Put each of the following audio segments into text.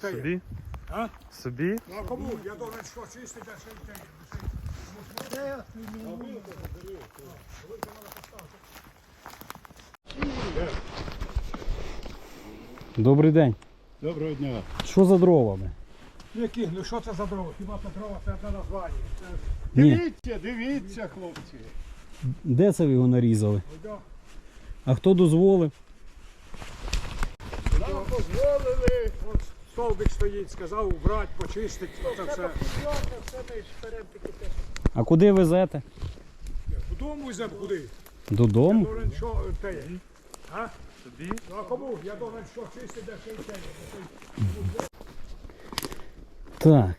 Собі? А? Собі? Ну а кому? Я должен що чистити, а ще й те. Добрий день. Доброго дня. Що за дровами? Які? Ну що це за дрова? Хіба це дрова? Це одне названня. Це Ні. Дивіться, дивіться, хлопці. Де це ви його нарізали? да. А хто дозволив? Нам дозволили. От стовбик стоїть, сказав убрати, почистити. Це все. А куди везете? Додому йдемо куди? Додому? Должен що те. А? Собі? Ну а кому? Я должен що чистити, а ще й те. Так.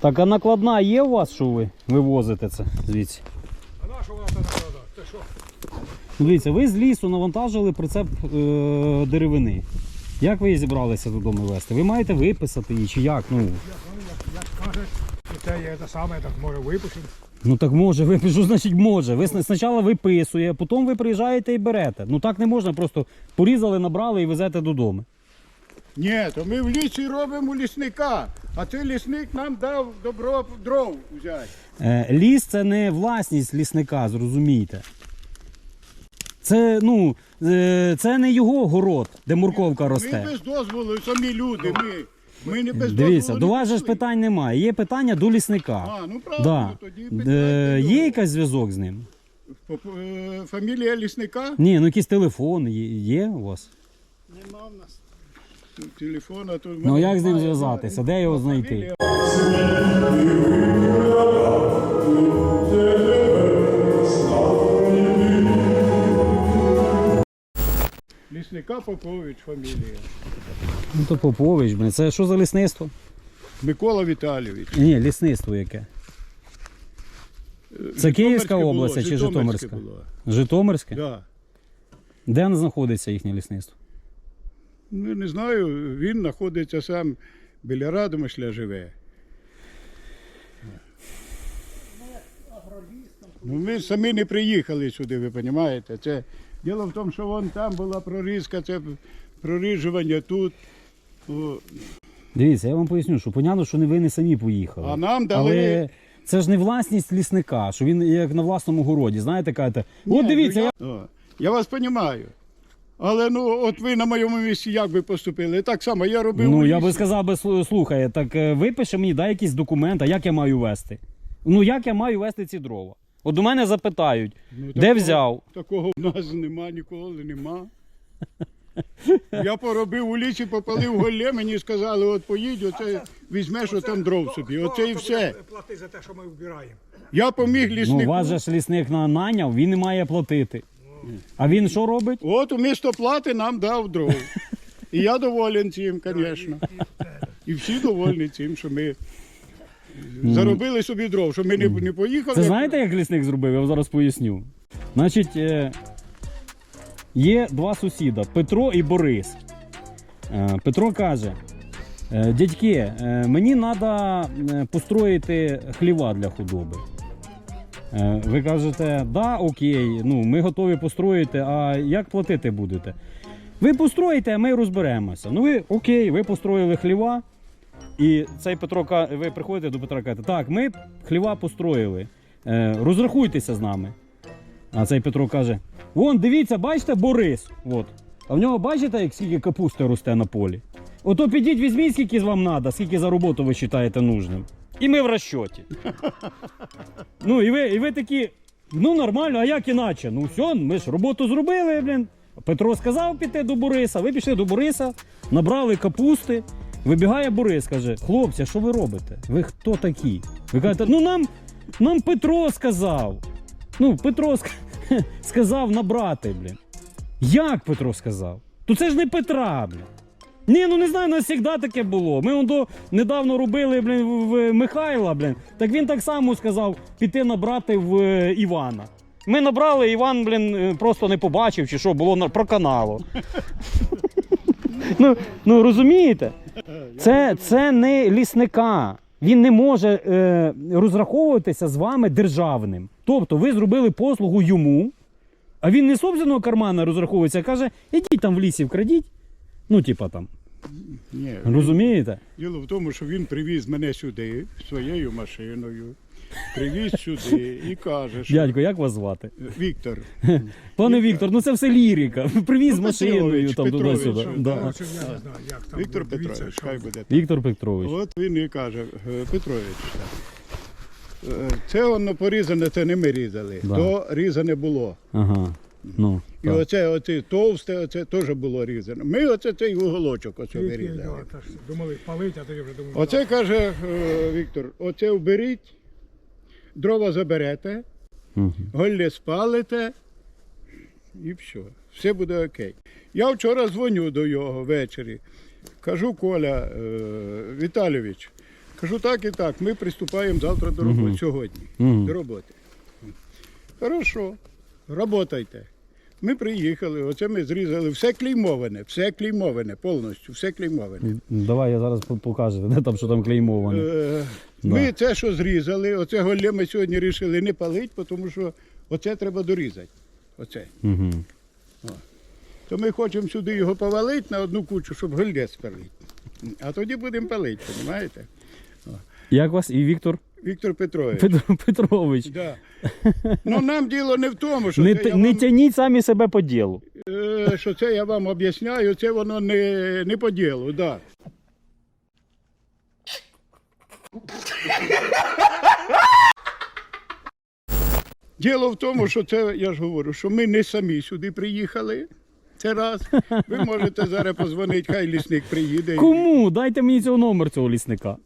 Так, а накладна є у вас, що ви вивозите це звідси? А на що вона це накладає? Це що? Дивіться, ви з лісу навантажили прицеп е, деревини. Як ви її зібралися додому везти? Ви маєте виписати її чи як? Ну, Як, кажуть, і те є те саме, так може випустимо. ну так може, ви що значить може? Ви сна- спочатку виписує, а потім ви приїжджаєте і берете. Ну так не можна, просто порізали, набрали і везете додому. Ні, то ми в лісі робимо лісника, а цей лісник нам дав добро дров взяти. Е, ліс це не власність лісника, зрозумійте. Це, ну, е, це не його город, де морковка Ми росте. без дозволу, самі люди, ми. Ми не без Дивіться, до вас же ж пішли. питань немає. Є питання до лісника. А, ну Да. правильно, тоді Е, є якийсь зв'язок з ним? Поп- е, Фамілія лісника? Ні, ну якийсь телефон є, є у вас. Нема в нас телефона. В Ну як з ним зв'язатися? Де його знайти? Фамілія Лісника Попович фамілія. Ну то Попович, блин. Це що за лісництво? Микола Віталійович. Ні, лісництво яке. Це Київська область чи Житомирська? було. Житомирське? Да. Де знаходиться їхнє лісництво? Ну, не знаю, він знаходиться сам біля Радомишля живе. Ну, ми самі не приїхали сюди, ви розумієте? Це діло в тому, що вон там була прорізка, це проріжування тут. О, Дивіться, я вам поясню, що понятно, що не ви не самі поїхали. А нам дали. Але це ж не власність лісника, що він як на власному городі. Знаєте, кажете, от дивіться, ну, я... я... О, я вас розумію. Але ну, от ви на моєму місці як би поступили? Так само я робив. ну я би сказав, би, слу- слухай, так е, випиши мені, дай якийсь документ, а як я маю вести? Ну як я маю вести ці дрова? От до мене запитають, Ну, де такого- взяв? Такого в нас нема, ніколи нема. Я поробив у лісі, попалив голлє, мені сказали, от поїдь, оце візьмеш отам дров собі. Оце і все. Плати за те, що ми вбираємо. Я поміг Ну, вас же ж лісник наняв, він не має платити. А він що робить? От у місто плати нам дав дров. І я доволен цим, звісно. І всі довольні цим, що ми заробили собі дров, що ми не, не поїхали. Це знаєте, як лісник зробив? Я вам зараз поясню. Значить, е, є два сусіда Петро і Борис. Е, Петро каже: «Е, дядьки, е, мені треба построїти хліва для худоби. Е, Ви кажете, да, окей, ну, ми готові построїти, а як платити будете? Ви построїте, а ми розберемося. Ну ви окей, ви построїли хліва. І цей Петро ви приходите до Петра і кажете, так, ми хліва построїли. Е, розрахуйтеся з нами. А цей Петро каже: Вон, дивіться, бачите, Борис. От. А в нього бачите, як скільки капусти росте на полі? Ото підіть, візьміть, скільки вам треба, скільки за роботу ви вважаєте нужним. І ми в розчоті. ну, і ви, і ви такі, ну нормально, а як іначе? Ну все, ми ж роботу зробили, блін. Петро сказав піти до Бориса, ви пішли до Бориса, набрали капусти. Вибігає Борис, каже: хлопці, що ви робите? Ви хто такі? Ви кажете, ну нам, нам Петро сказав. Ну, Петро ск- сказав набрати, блін. Як Петро сказав? То це ж не Петра, блін. Ні, ну не знаю, у нас завжди таке було. Ми до недавно робили блін, в Михайла, блін. Так він так само сказав піти набрати в е, Івана. Ми набрали, Іван, блін, е, просто не побачив, чи що, було на- про каналу. Ну, ну розумієте? Це, це не лісника. Він не може е, розраховуватися з вами державним. Тобто ви зробили послугу йому, а він не з собственного кармана розраховується, а каже, ідіть там в лісі вкрадіть. Ну, типа там, Ні, розумієте? Діло в тому, що він привіз мене сюди своєю машиною, привіз сюди і каже, що Дядько, як вас звати? Віктор, Пане Віктор, ну це все лірика. Привіз Ну, машиною там Петрович, туди-сюди. що, Да. Коротше, я не знаю, як там. Віктор дивіться, Петрович, що хай буде. Віктор Петрович. От він і каже, «Е, Петрович, е, це воно порізане, це не ми різали. Да. То різане було. Ага. Ну, І так. оце, оце товсте, оце теж було різане. Ми оце цей уголочок оце Тільки, вирізали. да, та ж Думали палить, а тоді вже думали. Оце каже е, Віктор, оце вберіть, дрова заберете, Мгм. голлє спалите і все. Все буде окей. Я вчора дзвоню до його ввечері. Кажу, Коля е, Віталійович, кажу так і так, ми приступаємо завтра до роботи, Мгм. сьогодні Мгм. до роботи. Хорошо, работайте. Ми приїхали, оце ми зрізали, все клеймоване, все клеймоване, повністю, все клеймоване. Давай я зараз покажу, де там що там клеймовано. Е. Ми це, що зрізали, оце голлє ми сьогодні вирішили не палити, тому що оце треба дорізати. Оце. Угу. То ми хочемо сюди його повалити на одну кучу, щоб голлє спалити. А тоді будемо палити, розумієте? Як вас і Віктор Віктор Петрович. Петро, Петрович. Да. Ну нам діло не в тому, що, Не, це, т- я не вам, тяніть самі себе по ділу. е, що це я вам об'ясняю, це воно не, не по ділу. Да. Діло в тому, що це, я ж говорю, що ми не самі сюди приїхали. Це раз. Ви можете зараз позвонити, хай лісник приїде. Кому? Дайте мені цього номер цього лісника.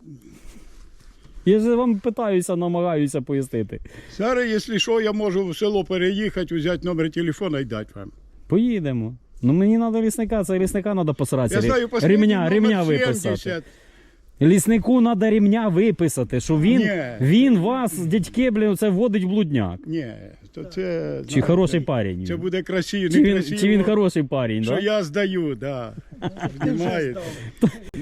Я ж вам питаюся, намагаюся пояснити. Зараз, якщо що, я можу в село переїхати, взяти номер телефона і дати вам. Поїдемо. Ну мені треба лісника, це лісника треба посратися. Я знаю, ремня, номер ремня 70. Ліснику треба ремня виписати, що він, Ні. він вас, дядьки, блін, це вводить в блудняк. Ні, то це. Чи знаєте, хороший парень? Це буде красиво, чи, він, чи він хороший парень, що да? я здаю, да. Знімаєте?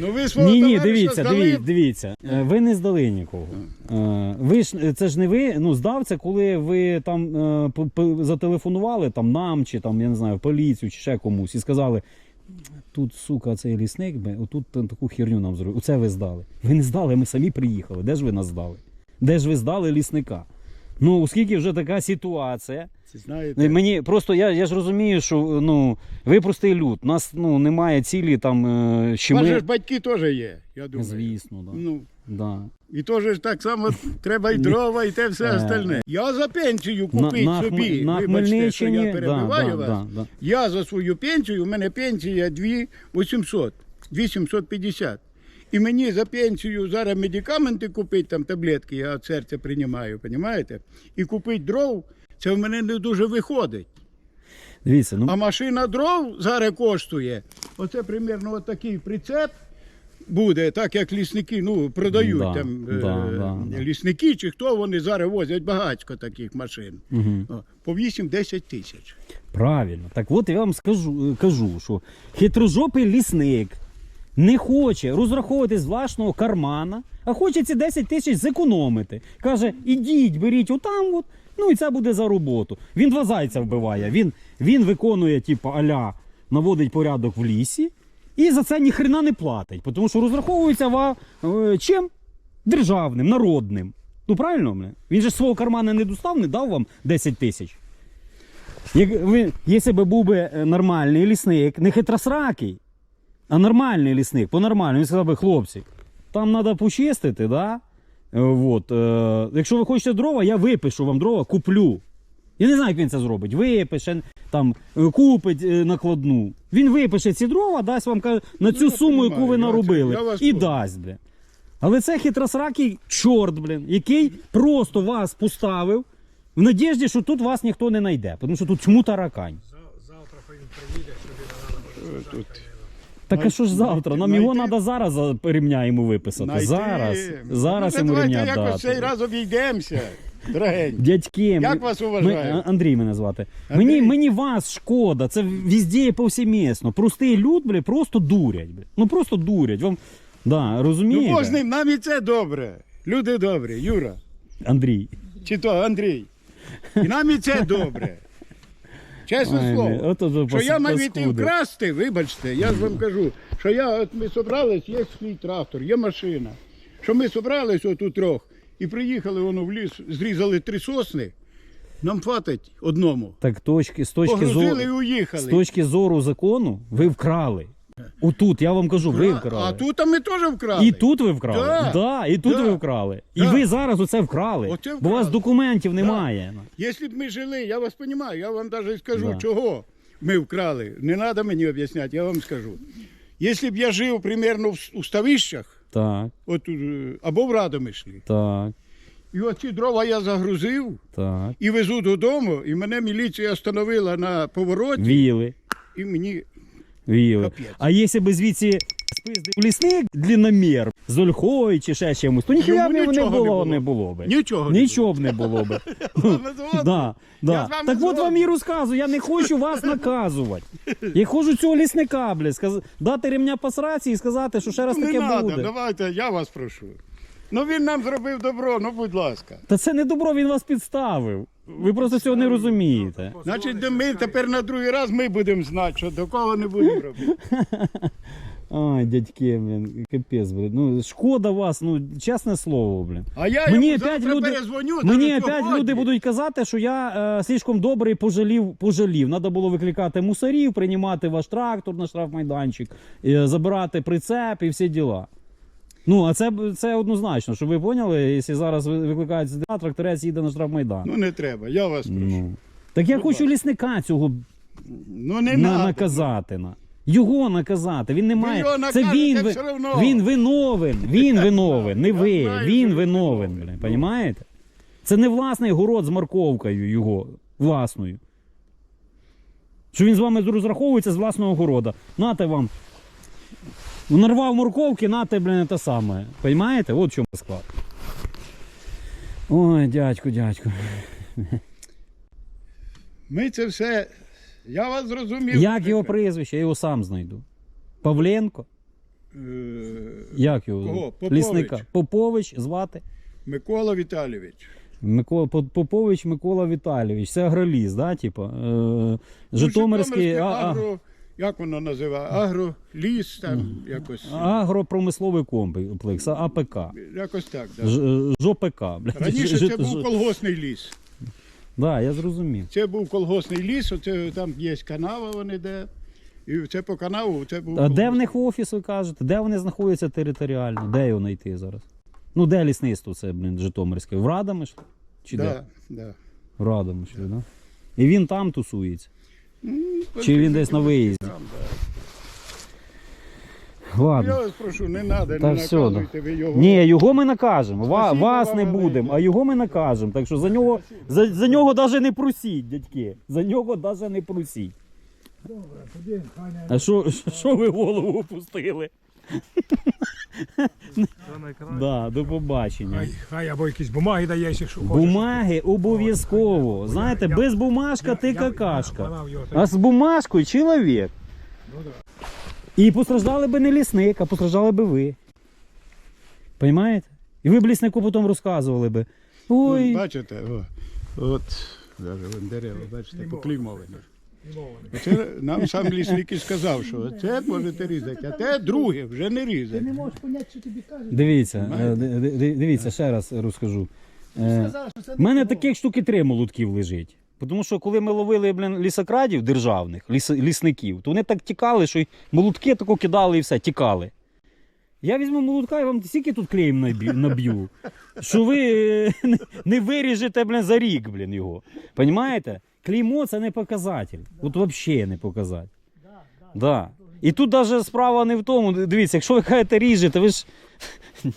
Ну ви свого Ні, ні, товариша дивіться, здали? дивіться, дивіться. Е, Ви не здали нікого. Е, Ви ж це ж не ви, ну здав це, коли ви там е, п- п- зателефонували там нам, чи там, я не знаю, в поліцію, чи ще комусь, і сказали. Тут, сука, цей лісник, ми, отут та- таку херню нам зробив. Оце ви здали. Ви не здали, ми самі приїхали. Де ж ви нас здали? Де ж ви здали лісника? Ну, оскільки вже така ситуація, Це знаєте, Мені просто я, я ж розумію, що ну ви простий люд. У нас ну немає цілі там, е, що же ми. ж батьки теж є, я думаю. Звісно, да. Ну, Да. і теж ж так само треба і дрова, і те все Е. остальне. Я за пенсію купити на, собі. На Вибачте, що я перебиваю да, вас. да, да. Я за свою пенсію, у мене пенсія 2800, 2750. І мені за пенсію зараз медикаменти купити, там таблетки, я від серця приймаю, розумієте? І купити дров, це в мене не дуже виходить. Дивіться, ну А машина дров зараз коштує. Оце примерно от такий прицеп буде, так як лісники ну, продають Да, там да, е, да, да. лісники чи хто вони зараз возять багатько таких машин. угу. По 8-10 тисяч. правильно. Так от я вам скажу, е, кажу, що хитрожопий лісник не хоче розраховувати з власного кармана, а хоче ці 10 тисяч зекономити. Каже: ідіть, беріть отам, от, ну і це буде за роботу. Він два зайця вбиває. Він, він виконує, типу, аля, наводить порядок в лісі. І за це ніхрена не платить, тому що розраховується ва, е, чим? Державним, народним. Ну правильно? Він же свого кармана не достав, не дав вам 10 тисяч. Як якщо був би е, нормальний лісник, не хитросракий, а нормальний лісник, по-нормальному, він сказав би, хлопці, там треба почистити, да? Е, Вот, е, якщо ви хочете дрова, я випишу вам дрова, куплю. Я не знаю, як він це зробить. Випише, там, е, купить накладну. Він випише ці дрова, дасть вам каже, на цю я суму, яку ви наробили, вас і дасть. Бля. Але це хитросракий чорт, блін, який просто вас поставив в надіжді, що тут вас ніхто не знайде, тому що тут чому таракань. За- Завтра він приїде, на Е, Тут. Так а що ж завтра? Нам його треба зараз за йому виписати. Зараз. Зараз ну, йому давайте ремня якось цей дати. раз обійдемося, дорогенькі. Дядьки, Як вас ми, уважають? Андрій мене звати. Андрій? Мені, мені вас шкода, це везде і повсімісно. Простий люд, бля, просто дурять. Бля. Ну просто дурять. Вам Да, Ну, розумієте? З ним, нам і це добре. Люди добрі, Юра. Андрій. Чи то Андрій. І нам і це добре. Чесне Ой, слово. ото то що я навіть і вкрасти, вибачте, я ж вам кажу, що я, от ми зібрались, є свій трактор, є машина. Що ми зібрались отут трьох і приїхали воно в ліс, зрізали три сосни, нам хватить одному. Так точки, з точки зору, і уїхали. з точки зору закону, ви вкрали. Отут, я вам кажу, ви вкрали. А тут ми теж вкрали. І тут ви вкрали. Да. Да, і тут Да. ви вкрали. І Да. ви зараз оце вкрали. Оце Бо у вас вкрали. документів немає. Якщо б ми жили, я вас розумію, я вам навіть скажу, Да. чого ми вкрали. Не треба мені об'ясняти, я вам скажу. Якщо б я жив примерно в у ставищах, Так, от, е, або в Радомишлі, так, і оці дрова я загрузив так. і везу додому, і мене міліція остановила на повороті, Віли. і мені Віли. Капець. А якщо б звідси спиздив лісник длинномір з ольхою чи ще чимось, то ніхуя Йому б його не нічого не було, було. не було би. нічого не Нічого б не було би. Да, да. З вами Так от згоден. вам і розказую, я не хочу вас наказувати. Я хочу цього лісника, блядь, сказ... дати ремня по сраці і сказати, що ще раз Не таке треба, буде. давайте, я вас прошу. Ну він нам зробив добро, ну будь ласка. Та це не добро, він вас підставив. Ви просто цього не розумієте. Значить, де ми тепер на другий раз ми будемо знати, що до кого не будемо робити. Ай, дядьки, блін, капець, блін. Ну, шкода вас, ну, чесне слово, блін. А я Мені йому опять завтра люди- перезвоню. Мені опять люди будуть казати, що я е, слишком добрий пожалів, пожалів. Надо було викликати мусорів, приймати ваш трактор на штрафмайданчик, е, забирати прицеп і всі діла. Ну, а це, це однозначно, щоб ви поняли, якщо зараз ви- викликають СДА, тракторець їде на штрафмайдан. Ну не треба, я вас прошу. Ну. Так я хочу лісника цього Ну не на, наказати. На. Його наказати. Він не має. його це він, ви- він виновен. Він виновен, не ви. знаю, він виновен. Понімаєте? Це не власний город з морковкою його власною. Що він з вами розраховується з власного города. Нате вам. Нарвав морковки, нате, блін, те саме. Понімаєте? От чому склад. Ой, дядьку, дядьку. Ми це все. Я вас зрозумів. Як його прізвище, я його сам знайду. Павленко? Е, Як його? Кого? Попович. Лісника. Попович звати. Микола Віталійович. Микола Попович Микола Віталійович. Це агроліс, да? Типу, е, Житомирський Ну, а, а, агро, як воно називає? Агроліс, там якось. агропромисловий комплекс, АПК. Якось так. Да. ЖОПК. Раніше це був колгосний ліс. Да, я зрозумів. Це був колгосний ліс, оце там є канава, вони де. І це по канаву, це був. А де в них офіс, ви кажете? Де вони знаходяться територіально? Де його знайти зараз? Ну, де лісництво це, блін, Житомирське? В Радомиш? Чи де? Да, да. В Радомишлі, да? І він там тусується. Ну, Чи він десь на виїзді? Ладно. Я вас прошу, не треба, Та не все, наказуйте ви його. Ні, його ми накажемо. Ва- Спасибо вас вам не будемо, а його ми накажемо. Так що за нього, за, за нього навіть не просіть, дядьки. За нього навіть не просіть. Добре, тоді Ханя, А що, що ви голову опустили? Да, до побачення. хай, хай або якісь бумаги дає, якщо хочеш. Бумаги обов'язково. Знаєте, без бумажка ти Я- я- какашка. вона в його- А з бумажкою чоловік. Ну, да. І постраждали би не лісник, а постраждали би ви. Понимаєте? І ви б ліснику потім розказували би. Ой, От, бачите, о, от, даже вон дерева, бачите, поклімовані. Це нам сам лісник і сказав, що це можете різати, а те друге вже не різати. можеш поняти, що тобі кажуть. Дивіться, е, ди- ди- дивіться, ще раз розкажу. Е, У мене таких штуки три молотків лежить. Тому що коли ми ловили блін, лісокрадів державних, ліс, лісників, то вони так тікали, що й молотки тако кидали і все, тікали. Я візьму молотка і вам стільки тут клеєм наб'ю, наб'ю що ви е, не- не виріжете блін, за рік блін, його. Понімаєте? Клеймо це не показатель. От взагалі не показатель. Да. І тут навіть справа не в тому. Дивіться, якщо ви кажете ріжете, ви ж.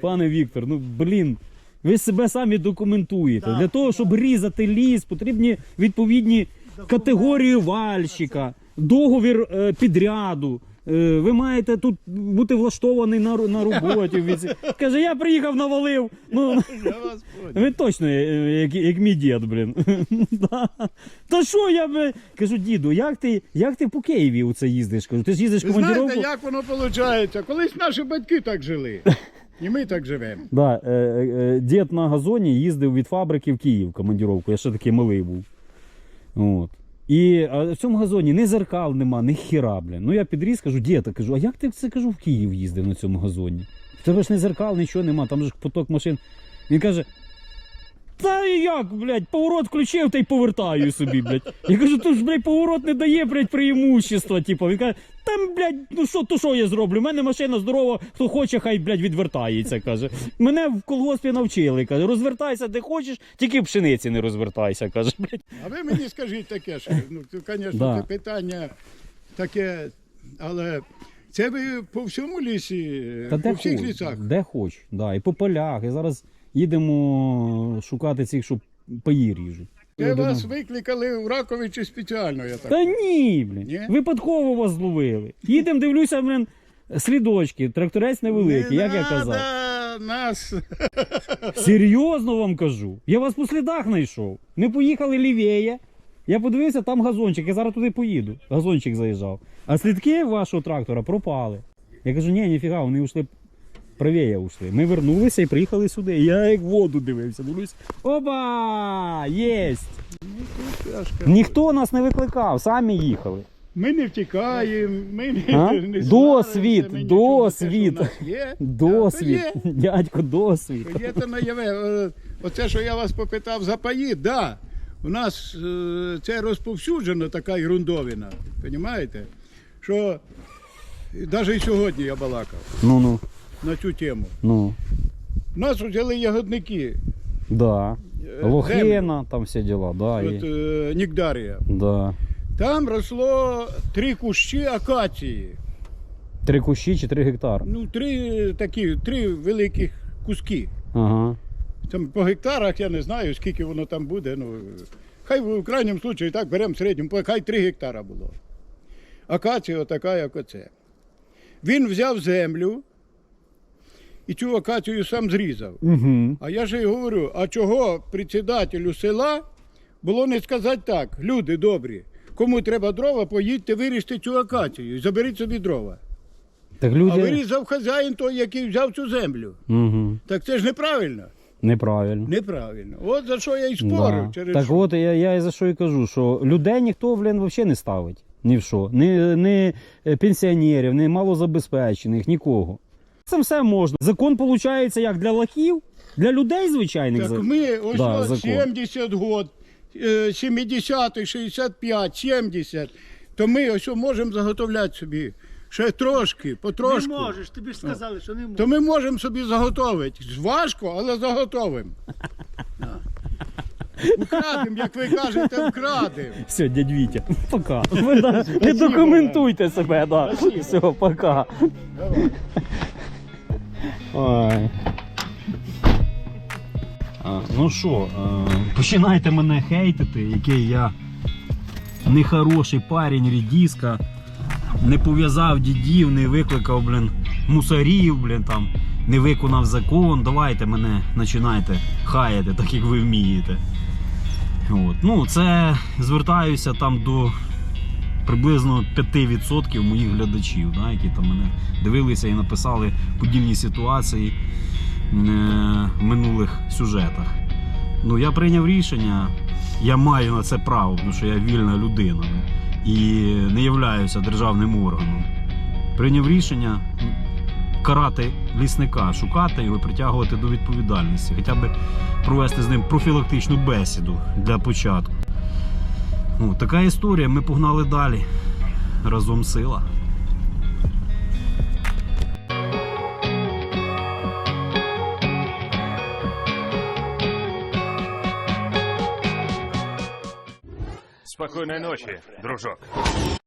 Пане Віктор, ну блін. Ви себе самі документуєте. Для того, щоб різати ліс, потрібні відповідні категорії вальщика, договір е, підряду, ви маєте тут бути влаштований на, на роботі. Каже, я приїхав, навалив. Ну, ви точно е, як, як мій дід, блін. Та що я. Кажу, діду, як ти, як ти по Києві у це їздиш? Кажу, ти ж їздиш Ви знаєте, як воно виходить? Колись наші батьки так жили. І ми так живемо. Да, е, е, дід на газоні їздив від фабрики в Київ в командировку. Я ще такий малий був. От. І в цьому газоні ні зеркал нема, ні хіра, блін. Ну я підріс, кажу, діта, кажу, а як ти це кажу в Київ їздив на цьому газоні? В тебе ж не зеркал, нічого нема, там же ж поток машин. Він каже. Та як, блядь, поворот включив та й повертаю собі, блядь. Я кажу, то ж, блядь, поворот не дає, блядь, преимущества. Типу. Він каже, там, блядь, ну що, то що я зроблю? У мене машина здорова, хто хоче, хай, блядь, відвертається. каже. Мене в колгоспі навчили. каже, розвертайся, де хочеш, тільки пшениці не розвертайся. каже, блядь. А ви мені скажіть таке, що ну, то, звісно, Да. це питання таке, але це ви по всьому лісі, Та по де всіх хоч, лісах. де хоч, да, і по полях. І зараз їдемо шукати цих, що паї ріжуть. Це вас викликали в Раковичі спеціально, я так. Та ні, блін. Ні? Випадково вас зловили. Їдемо, дивлюся, блін, слідочки, тракторець невеликий, як я казав. надо нас. Серйозно вам кажу. Я вас по слідах знайшов. Ми поїхали лівіє. Я подивився, там газончик, я зараз туди поїду. Газончик заїжджав. А слідки вашого трактора пропали. Я кажу, ні, ніфіга, вони ушли правіє ушли. Ми вернулися і приїхали сюди. Я як воду дивився. Дивлюсь. Оба! Єсть! Ніхто нас не викликав, самі їхали. Ми не втікаємо, ми не, А? не Досвід, ми досвід. Є, Досвід, є. дядько, досвід. То Є то наяве. Е, Оце, що я вас попитав за паї, да. У нас е, це розповсюджено така ерундовина, розумієте? Що навіть і сьогодні я балакав Ну ну, на цю тему. ну. Нас взяли ягодники. Да. е. Лохина, там всі діла, да. От, І... е, Нігдарія. Да. Там росло три кущі акації. Три кущі чи три гектари. Ну, три такі, три великих куски. Ага. Там по гектарах я не знаю, скільки воно там буде. Ну, хай в крайньому випадку так беремо в середньому, хай 3 гектара було. Акація така, як оце. Він взяв землю і цю акацію сам зрізав. Угу. А я ж і говорю, а чого председателю села було не сказати так, люди добрі, кому треба дрова, поїдьте виріжте цю акацію і заберіть собі дрова. Так А вирізав хазяїн той, який взяв цю землю. Угу. Так це ж неправильно. Неправильно. Неправильно. От за що я і спорю. Да. Через Так що. от я, я і за що і кажу, що людей ніхто блін, взагалі не ставить. Ні в що. Ні, ні е, пенсіонерів, ні малозабезпечених, нікого. Це все можна. Закон виходить як для лохів, для людей звичайних. Так ми ось Да, закон. 70 год, е, 70, 65, 70, то ми ось можемо заготовляти собі ще трошки, потрошку. Не можеш, тобі ж сказали, що не можеш. То ми можемо собі заготовити. Важко, але заготовимо. Украдемо, як ви кажете, вкрадемо. Все, дядь Вітя, пока. Ви да, не документуйте себе, да. Все, пока. Ой. Ну що, е, починайте мене хейтити, який я нехороший парень, рідіска. Не пов'язав дідів, не викликав, блін, мусорів, блін, там, не виконав закон. Давайте мене починайте хаяти, так як ви вмієте. От. Ну, це звертаюся там до приблизно 5% моїх глядачів, да, які там мене дивилися і написали подібні ситуації е, в минулих сюжетах. Ну, я прийняв рішення, я маю на це право, тому що я вільна людина і не являюся державним органом. Прийняв рішення карати лісника, шукати його притягувати до відповідальності, хоча б провести з ним профілактичну бесіду для початку. Ну, така історія. Ми погнали далі. Разом сила. Спокойной ночи, дружок.